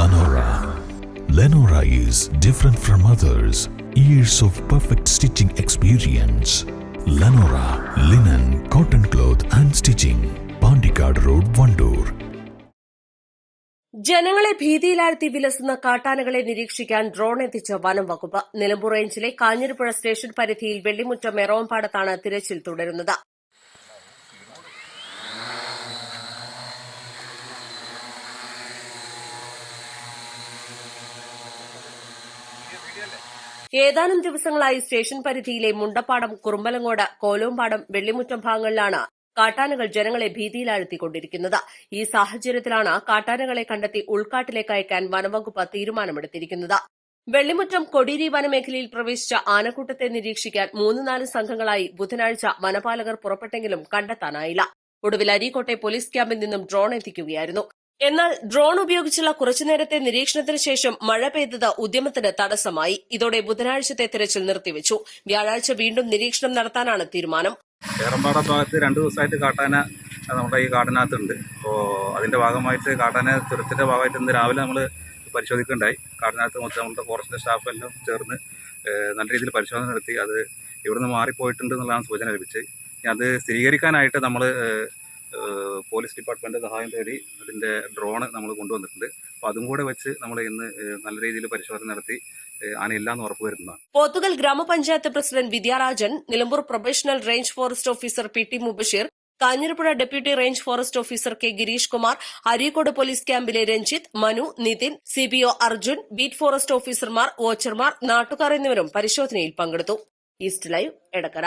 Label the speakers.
Speaker 1: Lenora. Lenora is different from others. Years of perfect stitching experience. Lenora linen, cotton cloth and stitching. Pandikad Road, Vandoor.
Speaker 2: ജനങ്ങളെ ഭീതിയിലാഴ്ത്തി വിലസുന്ന കാട്ടാനകളെ നിരീക്ഷിക്കാൻ drone എത്തിച്ച വനം വകുപ്പ് നിലമ്പൂർ റേഞ്ചിലെ Kanjirappuzha station പരിധിയിൽ വെള്ളിമുറ്റം മെറോംപാടത്താണ് തിരച്ചിൽ തുടരുന്നത് ഏതാനും ദിവസങ്ങളായി സ്റ്റേഷൻ പരിധിയിലെ മുണ്ടപ്പാടം കുറുമ്പലങ്ങോട് കോലോമ്പാടം വെള്ളിമുറ്റം ഭാഗങ്ങളിലാണ് കാട്ടാനകൾ ജനങ്ങളെ ഭീതിയിലാഴ്ത്തിക്കൊണ്ടിരിക്കുന്നത്. ഈ സാഹചര്യത്തിലാണ് കാട്ടാനകളെ കണ്ടെത്തി ഉൾക്കാട്ടിലേക്ക് അയക്കാൻ വനംവകുപ്പ് തീരുമാനമെടുത്തിരിക്കുന്നത്. വെള്ളിമുറ്റം കൊടിയേരി വനമേഖലയിൽ പ്രവേശിച്ച ആനക്കൂട്ടത്തെ നിരീക്ഷിക്കാൻ മൂന്ന് നാല് സംഘങ്ങളായി ബുധനാഴ്ച വനപാലകർ പുറപ്പെട്ടെങ്കിലും കണ്ടെത്താനായില്ല. ഒടുവിൽ അരീക്കോട്ടെ പോലീസ് ക്യാമ്പിൽ നിന്നും ഡ്രോൺ എത്തിക്കുകയായിരുന്നു. എന്നാൽ ഡ്രോൺ ഉപയോഗിച്ചുള്ള കുറച്ചുനേരത്തെ നിരീക്ഷണത്തിന് ശേഷം മഴ പെയ്തത് ഉദ്യമത്തിന് തടസ്സമായി. ഇതോടെ ബുധനാഴ്ചത്തെ തിരച്ചിൽ നിർത്തിവച്ചു. വ്യാഴാഴ്ച വീണ്ടും നിരീക്ഷണം നടത്താനാണ് തീരുമാനം.
Speaker 3: ഏറമ്പാട ഭാഗത്ത് രണ്ട് ദിവസമായിട്ട് കാട്ടാന നമ്മുടെ ഈ കാടിനകത്തുണ്ട്. അപ്പോൾ അതിന്റെ ഭാഗമായിട്ട് കാട്ടാന തുരത്തിന്റെ ഭാഗമായിട്ട് ഇന്ന് രാവിലെ നമ്മൾ പരിശോധിക്കുകയുണ്ടായി. കാടിനകത്ത് മൊത്തം നമ്മുടെ ഫോറസ്റ്റിന്റെ സ്റ്റാഫെല്ലാം ചേർന്ന് നല്ല രീതിയിൽ പരിശോധന നടത്തി. അത് ഇവിടുന്ന് മാറിപ്പോയിട്ടുണ്ട് എന്നുള്ളതാണ് സൂചന ലഭിച്ചത്. അത് സ്ഥിരീകരിക്കാനായിട്ട് നമ്മൾ പോലീസ് ഡിപ്പാർട്ട്മെന്റ് സഹായം തേടി അതിന്റെ ഡ്രോണ് നമ്മൾ കൊണ്ടുവന്നിട്ടുണ്ട്. അപ്പോൾ അതും കൂടെ വെച്ച് നമ്മൾ ഇന്ന് നല്ല രീതിയിൽ പരിശോധന നടത്തി ആനയില്ലാന്ന് ഉറപ്പ് വരുന്നതാണ്.
Speaker 2: Pothukal grama panchayat president Vidyarajan Nilambur professional range forest officer P T Mubasheer Kanjirappuzha deputy range forest officer K Girish Kumar Areekode police ക്യാമ്പിലെ Ranjith Manu Nithin CBO Arjun beat forest ഓഫീസർമാർ വാച്ചർമാർ നാട്ടുകാർ എന്നിവരും പരിശോധനയിൽ പങ്കെടുത്തു. East live Edakkara.